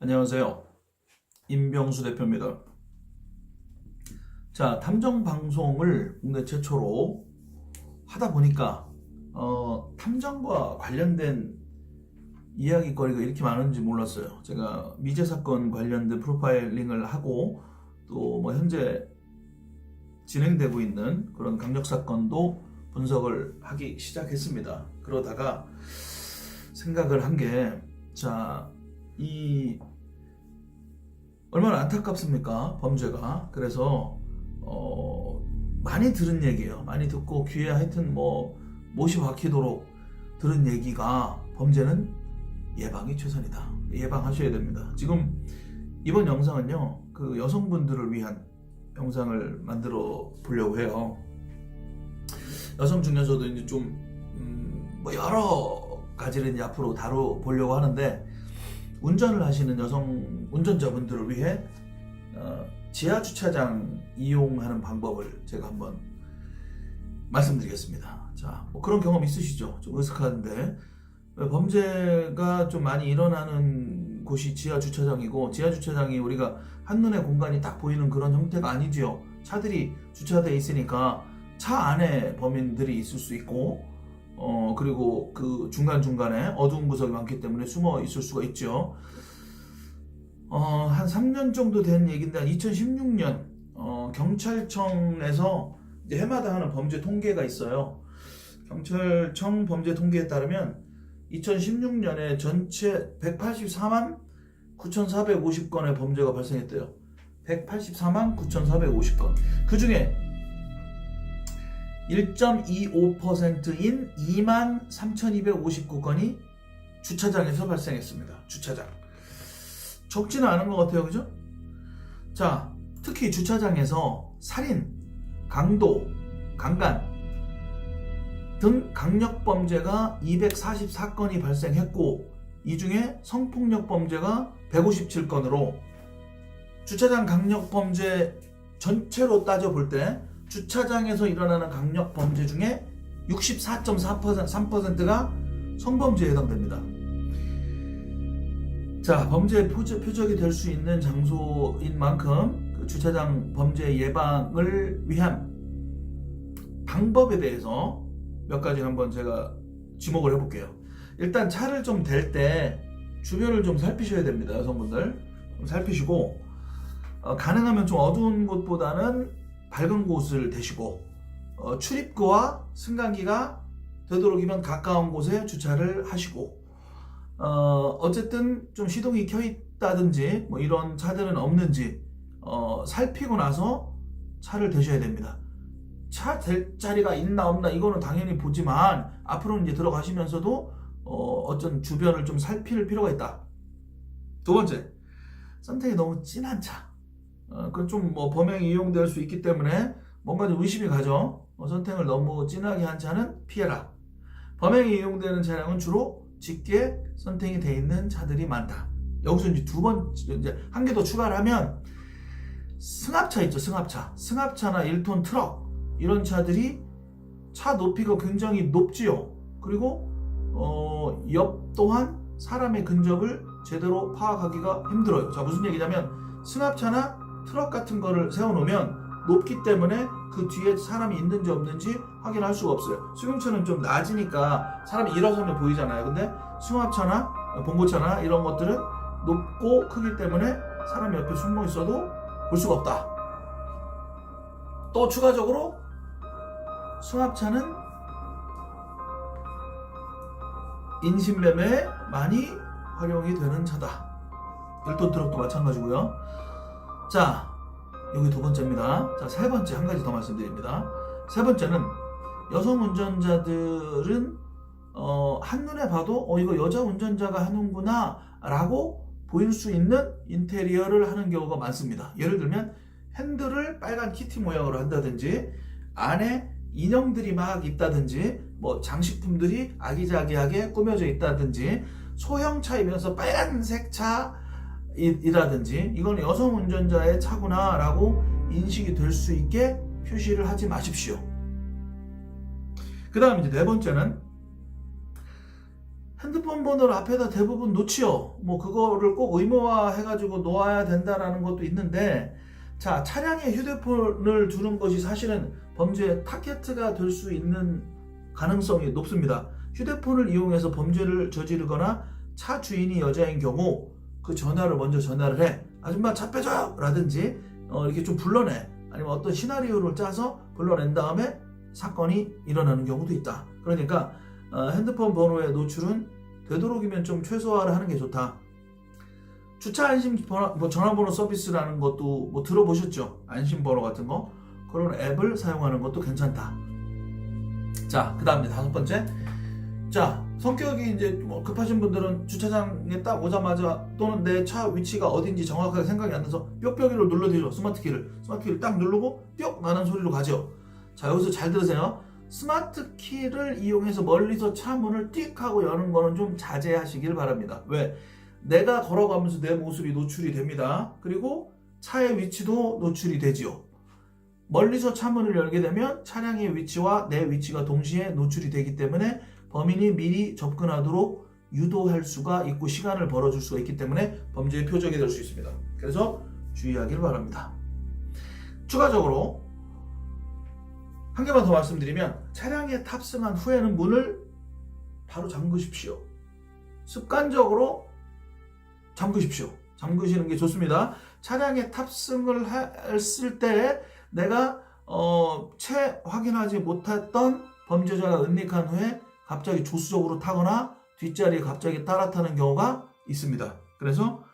안녕하세요. 임병수 대표입니다. 자, 탐정 방송을 국내 최초로 하다 보니까 어, 탐정과 관련된 이야기거리가 이렇게 많은지 몰랐어요. 제가 미제 사건 관련된 프로파일링을 하고 또 뭐 현재 진행되고 있는 그런 강력 사건도 분석을 하기 시작했습니다. 그러다가 생각을 한 게, 자, 이 얼마나 안타깝습니까? 범죄가. 그래서 어 많이 들은 얘기예요. 많이 듣고 귀에 하여튼 뭐 못이 박히도록 들은 얘기가 범죄는 예방이 최선이다. 예방하셔야 됩니다. 지금 이번 영상은요 그 여성분들을 위한 영상을 만들어 보려고 해요. 여성 중에서도 이제 좀뭐 여러 가지를 이제 앞으로 다뤄 보려고 하는데 운전을 하시는 여성 운전자분들을 위해 어, 지하 주차장 이용하는 방법을 제가 한번 말씀드리겠습니다. 자, 뭐 그런 경험 있으시죠? 좀 으슥한데 범죄가 좀 많이 일어나는 곳이 지하 주차장이고 지하 주차장이 우리가 한눈에 공간이 딱 보이는 그런 형태가 아니지요. 차들이 주차돼 있으니까 차 안에 범인들이 있을 수 있고 어 그리고 그 중간 중간에 어두운 구석이 많기 때문에 숨어 있을 수가 있죠. 어 한 3년 정도 된 얘기인데 한 2016년 어 경찰청에서 해마다 하는 범죄 통계가 있어요. 경찰청 범죄 통계에 따르면 2016년에 전체 184만 9,450건의 범죄가 발생했대요. 184만 9,450건. 그 중에 1.25%인 2만 3,259건이 주차장에서 발생했습니다. 주차장. 적지는 않은 것 같아요. 그죠? 자, 특히 주차장에서 살인, 강도, 강간 등 강력 범죄가 244건이 발생했고 이 중에 성폭력 범죄가 157건으로 주차장 강력 범죄 전체로 따져 볼 때 주차장에서 일어나는 강력 범죄 중에 64.3%가 성범죄에 해당됩니다. 자, 범죄 표적, 표적 이 될 수 있는 장소인 만큼 그 주차장 범죄 예방을 위한 방법에 대해서 몇 가지 한번 제가 지목을 해볼게요. 일단 차를 좀 댈 때 주변을 좀 살피셔야 됩니다, 여성분들. 좀 살피시고 어, 가능하면 좀 어두운 곳보다는 밝은 곳을 대시고 어, 출입구와 승강기가 되도록이면 가까운 곳에 주차를 하시고 어, 어쨌든 좀 시동이 켜 있다든지 뭐 이런 차들은 없는지 어, 살피고 나서 차를 대셔야 됩니다. 차댈 자리가 있나 없나 이거는 당연히 보지만 앞으로 이제 들어가시면서도 어, 어쩐 주변을 좀 살필 필요가 있다. 두 번째, 선택이 너무 진한 차. 어, 그건 좀뭐 범행이 이용될 수 있기 때문에 뭔가 좀 의심이 가죠. 어, 선택을 너무 진하게 한 차는 피해라. 범행이 이용되는 차량은 주로 직계 선택이 돼 있는 차들이 많다. 여기서 이제 두 번, 이제 한 개 더 추가를 하면 승합차 있죠, 승합차. 승합차나 1톤 트럭 이런 차들이 차 높이가 굉장히 높지요. 그리고 어, 옆 또한 사람의 근접을 제대로 파악하기가 힘들어요. 자, 무슨 얘기냐면 승합차나 트럭 같은 거를 세워놓으면 높기 때문에 그 뒤에 사람이 있는지 없는지 확인할 수가 없어요. 승용차는 좀 낮으니까 사람이 일어서면 보이잖아요. 근데 승합차나 봉고차나 이런 것들은 높고 크기 때문에 사람이 옆에 숨어 있어도 볼 수가 없다. 또 추가적으로 승합차는 인신매매에 많이 활용이 되는 차다. 1톤 트럭도 마찬가지고요. 자, 여기 두 번째입니다. 자, 세 번째 한 가지 더 말씀드립니다. 세 번째는 여성 운전자들은 어, 한눈에 봐도 어, 이거 여자 운전자가 하는구나 라고 보일 수 있는 인테리어를 하는 경우가 많습니다. 예를 들면 핸들을 빨간 키티 모양으로 한다든지 안에 인형들이 막 있다든지 뭐 장식품들이 아기자기하게 꾸며져 있다든지 소형차이면서 빨간색 차 이라든지 이건 여성 운전자의 차구나라고 인식이 될 수 있게 표시를 하지 마십시오. 그 다음 이제 네 번째는 핸드폰 번호를 앞에다 대부분 놓지요. 뭐 그거를 꼭 의무화 해가지고 놓아야 된다라는 것도 있는데 자 차량에 휴대폰을 두는 것이 사실은 범죄의 타겟가 될 수 있는 가능성이 높습니다. 휴대폰을 이용해서 범죄를 저지르거나 차 주인이 여자인 경우 그 전화를 먼저 전화를 해 아줌마 차 빼줘요 라든지 어, 이렇게 좀 불러내 아니면 어떤 시나리오를 짜서 불러낸 다음에 사건이 일어나는 경우도 있다. 그러니까 어, 핸드폰 번호의 노출은 되도록이면 좀 최소화를 하는 게 좋다. 주차 안심 번호, 뭐 전화번호 서비스라는 것도 뭐 들어보셨죠? 안심번호 같은 거 그런 앱을 사용하는 것도 괜찮다. 자, 그 다음에 다섯 번째. 자, 성격이 이제 뭐 급하신 분들은 주차장에 딱 오자마자 또는 내 차 위치가 어딘지 정확하게 생각이 안 나서 뾱뾱이를 눌러대죠. 스마트 키를. 스마트 키를 딱 누르고 뾱 나는 소리로 가죠. 자, 여기서 잘 들으세요. 스마트 키를 이용해서 멀리서 차 문을 띡 하고 여는 거는 좀 자제하시길 바랍니다. 왜? 내가 걸어가면서 내 모습이 노출이 됩니다. 그리고 차의 위치도 노출이 되지요. 멀리서 차 문을 열게 되면 차량의 위치와 내 위치가 동시에 노출이 되기 때문에 범인이 미리 접근하도록 유도할 수가 있고 시간을 벌어줄 수가 있기 때문에 범죄의 표적이 될 수 있습니다. 그래서 주의하길 바랍니다. 추가적으로 한 개만 더 말씀드리면 차량에 탑승한 후에는 문을 바로 잠그십시오. 습관적으로 잠그십시오. 잠그시는 게 좋습니다. 차량에 탑승을 했을 때 내가 어, 채 확인하지 못했던 범죄자가 은닉한 후에 갑자기 조수적으로 타거나 뒷자리에 갑자기 따라타는 경우가 있습니다. 그래서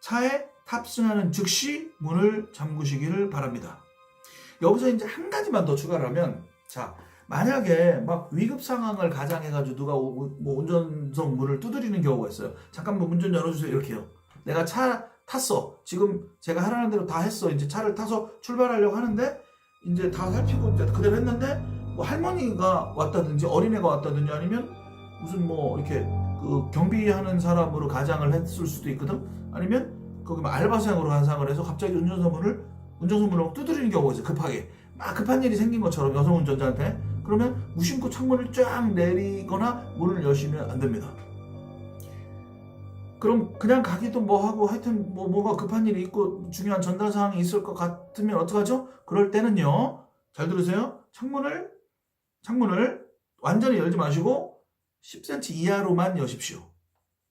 차에 탑승하는 즉시 문을 잠그시기를 바랍니다. 여기서 이제 한 가지만 더 추가를 하면 자 만약에 막 위급 상황을 가장해가지고 누가 오- 뭐 운전석 문을 두드리는 경우가 있어요. 잠깐만 문 좀 열어주세요 이렇게요. 내가 차 탔어. 지금 제가 하라는 대로 다 했어. 이제 차를 타서 출발하려고 하는데 이제 다 살피고 이제 그대로 했는데 뭐 할머니가 왔다든지 어린애가 왔다든지 아니면 무슨 뭐 이렇게 그 경비하는 사람으로 가장을 했을 수도 있거든. 아니면 거기 뭐 알바생으로 가장을 해서 갑자기 문을 막 두드리는 경우가 있어. 급하게 막 급한 일이 생긴 것처럼 여성 운전자한테 그러면 무심코 창문을 쫙 내리거나 문을 여시면 안 됩니다. 그럼 그냥 가기도 뭐 하고 하여튼 뭐 뭐가 급한 일이 있고 중요한 전달 사항이 있을 것 같으면 어떡하죠? 그럴 때는요. 잘 들으세요. 창문을 창문을 완전히 열지 마시고 10cm 이하로만 여십시오.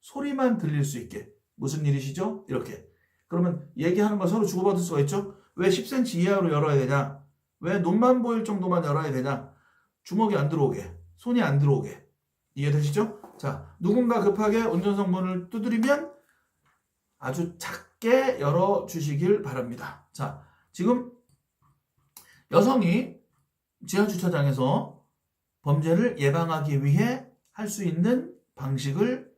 소리만 들릴 수 있게. 무슨 일이시죠? 이렇게. 그러면 얘기하는 거 서로 주고받을 수가 있죠? 왜 10cm 이하로 열어야 되냐? 왜 눈만 보일 정도만 열어야 되냐? 주먹이 안 들어오게. 손이 안 들어오게. 이해되시죠? 자, 누군가 급하게 운전석 문을 두드리면 아주 작게 열어주시길 바랍니다. 자, 지금 여성이 지하주차장에서 범죄를 예방하기 위해 할 수 있는 방식을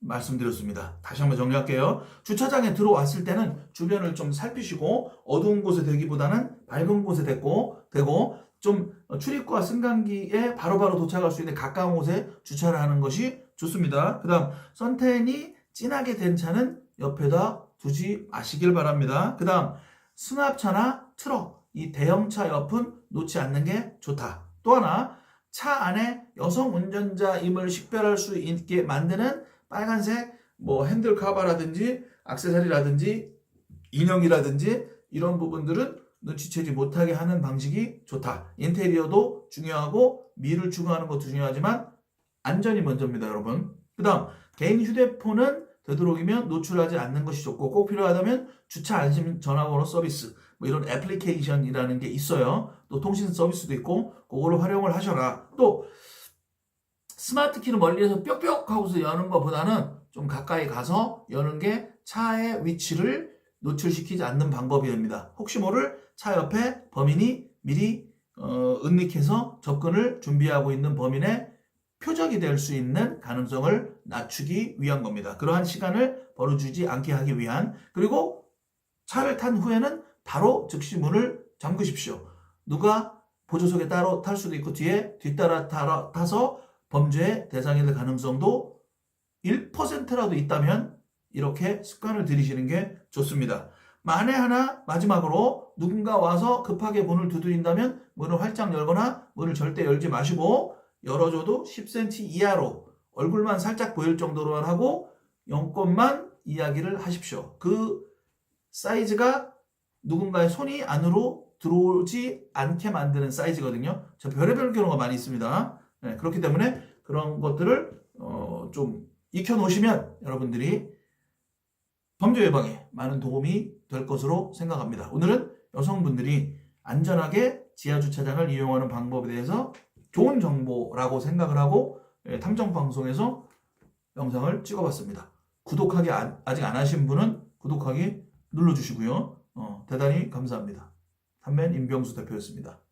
말씀드렸습니다. 다시 한번 정리할게요. 주차장에 들어왔을 때는 주변을 좀 살피시고 어두운 곳에 대기보다는 밝은 곳에 대고 되고 좀 출입구와 승강기에 바로바로 도착할 수 있는 가까운 곳에 주차를 하는 것이 좋습니다. 그 다음 선텐이 진하게 된 차는 옆에다 두지 마시길 바랍니다. 그 다음 승합차나 트럭 이 대형차 옆은 놓지 않는 게 좋다. 또 하나 차 안에 여성 운전자임을 식별할 수 있게 만드는 빨간색 뭐 핸들 카바라든지 액세서리라든지 인형이라든지 이런 부분들은 눈치채지 못하게 하는 방식이 좋다. 인테리어도 중요하고 미를 추구하는 것도 중요하지만 안전이 먼저입니다, 여러분. 그다음 개인 휴대폰은 되도록이면 노출하지 않는 것이 좋고 꼭 필요하다면 주차 안심 전화번호 서비스 뭐 이런 애플리케이션이라는 게 있어요. 또 통신 서비스도 있고 그거를 활용을 하셔라. 또 스마트 키는 멀리에서 뾱뾱 하고서 여는 것보다는 좀 가까이 가서 여는 게 차의 위치를 노출시키지 않는 방법이 됩니다. 혹시 모를 차 옆에 범인이 미리 어, 은닉해서 접근을 준비하고 있는 범인의 표적이 될 수 있는 가능성을 낮추기 위한 겁니다. 그러한 시간을 벌어주지 않게 하기 위한 그리고 차를 탄 후에는 바로 즉시 문을 잠그십시오. 누가 보조석에 따로 탈 수도 있고 뒤에 뒤따라 타서 범죄의 대상이 될 가능성도 1%라도 있다면 이렇게 습관을 들이시는 게 좋습니다. 만에 하나 마지막으로 누군가 와서 급하게 문을 두드린다면 문을 활짝 열거나 문을 절대 열지 마시고 열어줘도 10cm 이하로 얼굴만 살짝 보일 정도로만 하고 영권만 이야기를 하십시오. 그 사이즈가 누군가의 손이 안으로 들어오지 않게 만드는 사이즈거든요. 저 별의별 경우가 많이 있습니다. 네, 그렇기 때문에 그런 것들을 어, 좀 익혀 놓으시면 여러분들이 범죄 예방에 많은 도움이 될 것으로 생각합니다. 오늘은 여성분들이 안전하게 지하 주차장을 이용하는 방법에 대해서 좋은 정보라고 생각을 하고 예, 탐정 방송에서 영상을 찍어봤습니다. 구독하기 안- 아직 안 하신 분은 구독하기 눌러주시고요. 어, 대단히 감사합니다. 한맨 임병수 대표였습니다.